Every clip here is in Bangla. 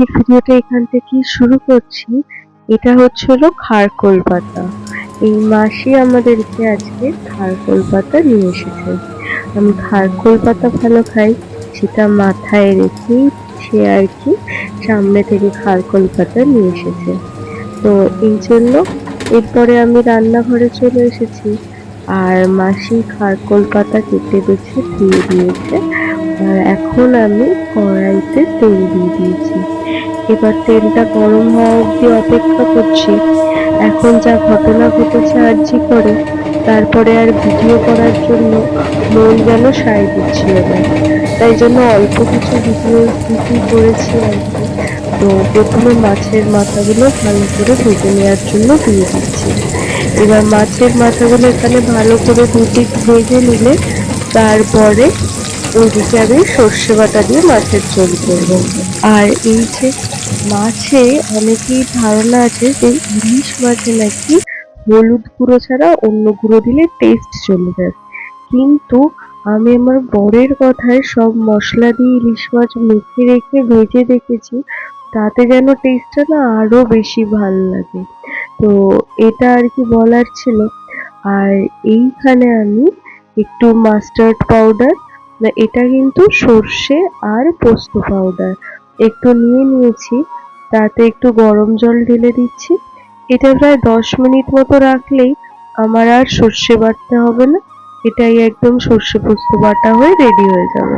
আজকের ভিডিওটা এখান থেকে শুরু করছি, এটা হচ্ছে হলো খারকোল পাতা এই মাসি আমাদেরকে আজকে খারকোল পাতা নিয়ে এসেছে। আমি খারকোল পাতা ভালো খাই, সেটা মাথায় রেখেই সে আর কি সামনে থেকে খারকোল পাতা নিয়ে এসেছে। তো এই জন্য এরপরে আমি রান্নাঘরে চলে এসেছি, আর মাসি খারকোল পাতা কেটে বেছে দিয়ে দিয়েছে। আর এখন আমি কড়াইতে তেল দিয়ে দিয়েছি। এবার তেলটা গরম হওয়া অবধি অপেক্ষা করছি। এখন যা ঘটনা ঘটেছে আর্জি করে, তারপরে আর ভিডিও করার জন্য মন যেন সায় দিচ্ছিল না। তাই জন্য অল্প কিছু ভিডিও ভিডিও করেছি আর কি। তো প্রথমে মাছের মাথাগুলো ভালো করে ভেজে নেওয়ার জন্য দিয়ে দিচ্ছি। এবার মাছের মাথাগুলো এখানে ভালো করে দুদিক ভেজে নিলে তারপরে ওইদিকে আমি সর্ষে বাটা দিয়ে মাছের ঝোল করব। আর এই যে মাছে অনেকেই ধারণা আছে যে ইলিশ মাছে নাকি হলুদ গুঁড়ো ছাড়া অন্য গুঁড়ো দিলে টেস্ট চলে যায়। কিন্তু আমি আমার বরের কথায় সব মশলা দিয়ে ইলিশ মাছ মেখে রেখে ভেজে দেখেছি, তাতে যেন টেস্টটা না আরও বেশি ভালো লাগে। তো এটা আর কি বলার ছিল। আর এইখানে আমি একটু মাস্টার্ড পাউডার না, এটা কিন্তু সর্ষে আর পোস্ত পাউডার একটু নিয়ে নিয়েছি, তাতে একটু গরম জল ঢেলে দিচ্ছি। এটা প্রায় দশ মিনিট মতো রাখলেই আমার আর সর্ষে বাটতে হবে না, এটাই একদম সর্ষে পোস্ত বাটা হয়ে রেডি হয়ে যাবে।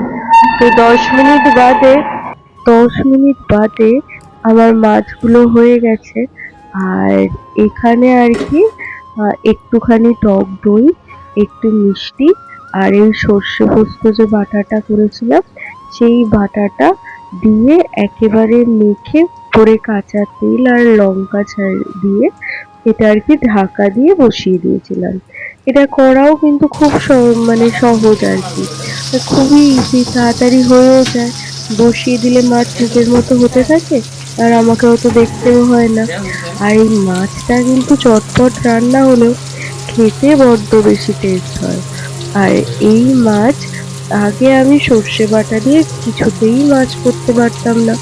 তো দশ মিনিট বাদে, দশ মিনিট বাদে আমার মাছগুলো হয়ে গেছে, আর এখানে আর কি একটুখানি টক দই, একটু মিষ্টি, আর এই সর্ষে পোস্ত যে বাটাটা করেছিলাম, সেই বাটাটা দিয়ে একেবারে মেখে পরে কাঁচা তেল আর লঙ্কা দিয়ে এটা আর কি ঢাকা দিয়ে বসিয়ে দিয়েছিলাম। এটা করাও কিন্তু খুব মানে সহজ আর কি। খুবই ইজি তাড়াতাড়ি হয়েও যায়। বসিয়ে দিলে মাছ নিজের মতো হতে থাকে আর আমাকে অত দেখতেও হয় না। আর এই মাছটা কিন্তু চটপট রান্না হলেও খেতে বড্ড বেশি টেস্ট হয়। আর এই মাছ আগে আমি সর্ষে বাটা দিয়ে কিছুতেই মাছ করতে পারতাম না।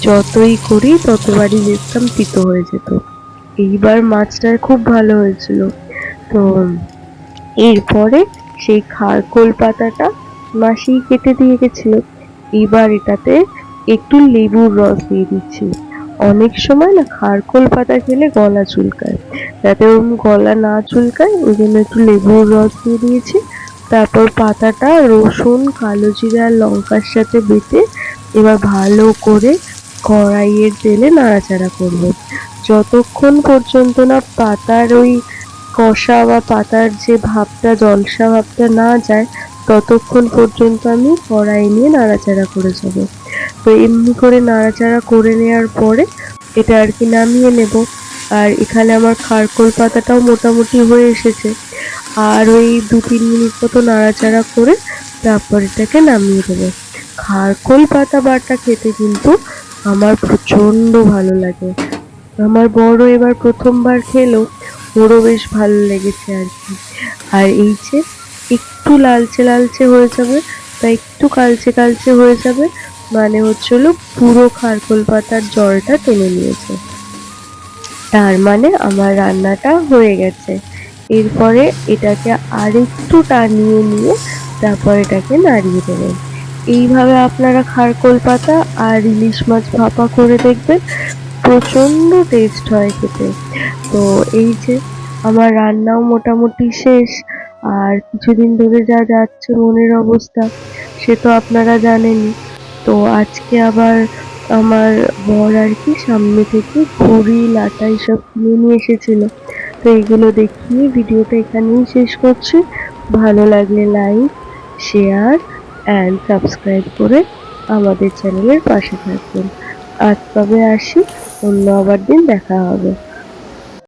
যতই করি, ততবারই দেখতাম তিতো হয়ে যেত। এইবার মাছটা খুব ভালো হয়েছিল। তো এরপরে সেই খারকোল পাতাটা মাসি কেটে দিয়ে গেছিল। এবার এটাতে একটু লেবুর রস দিয়ে দিচ্ছি। অনেক সময় না খারকোল পাতা খেলে গলা চুলকায়। যাতে ওরম গলা না চুলকায়, ওই জন্য একটু লেবুর রস দিয়ে দিয়েছি। তারপর পাতাটা, রসুন, কালো জিরা, আর লঙ্কার সাথে বেটে এবার ভালো করে কড়াইয়ের তেলে নাড়াচাড়া করব। যতক্ষণ পর্যন্ত না পাতার ওই কষা বা পাতার যে ভাবটা, জলসা ভাবটা না যায়, ততক্ষণ পর্যন্ত আমি কড়াই নিয়ে নাড়াচাড়া করে যাব। তো এমনি করে নাড়াচাড়া করে নেওয়ার পরে এটা আর কি নামিয়ে নেব। আর এখানে আমার খারকোল পাতাটাও মোটামুটি হয়ে এসেছে। আর ওই দু তিন মিনিট মতো নাড়াচাড়া করে তারপর এটাকে নামিয়ে দেবো। খারকোল পাতা বাটা খেতে কিন্তু আমার প্রচণ্ড ভালো লাগে। আমার বড় এবার প্রথমবার খেলো, ওরও বেশ ভালো লেগেছে আর কি। আর এই যে একটু লালচে লালচে হয়ে যাবে বা একটু কালচে কালচে হয়ে যাবে মানে হচ্ছিল পুরো খারকোল পাতার জলটা টেনে নিয়েছে। তার মানে আমার রান্নাটা হয়ে গেছে। এরপরে এটাকে আরেকটু টানিয়ে নিয়ে তারপর এটাকে নাড়িয়ে দেবেন। এইভাবে আপনারা খারকোল পাতা আর ইলিশ মাছ ভাপা করে দেখবেন প্রচণ্ড টেস্ট হয় খেতে। তো এই যে আমার রান্নাও মোটামুটি শেষ, আর কিছুদিন ধরে যা যাচ্ছে মনের অবস্থা, সে তো আপনারা জানেনই। তো আজকে আবার আমার বর আর কি সামনে থেকে ঘড়ি, লাটা এইসব কিনে নিয়ে এসেছিল। তো এইগুলো দেখিয়ে ভিডিওটা এখানেই শেষ করছি। ভালো লাগলে লাইক শেয়ার অ্যান্ড সাবস্ক্রাইব করে আমাদের চ্যানেলের পাশে থাকবেন আজ তবে আসি, অন্য আবার দিন দেখা হবে।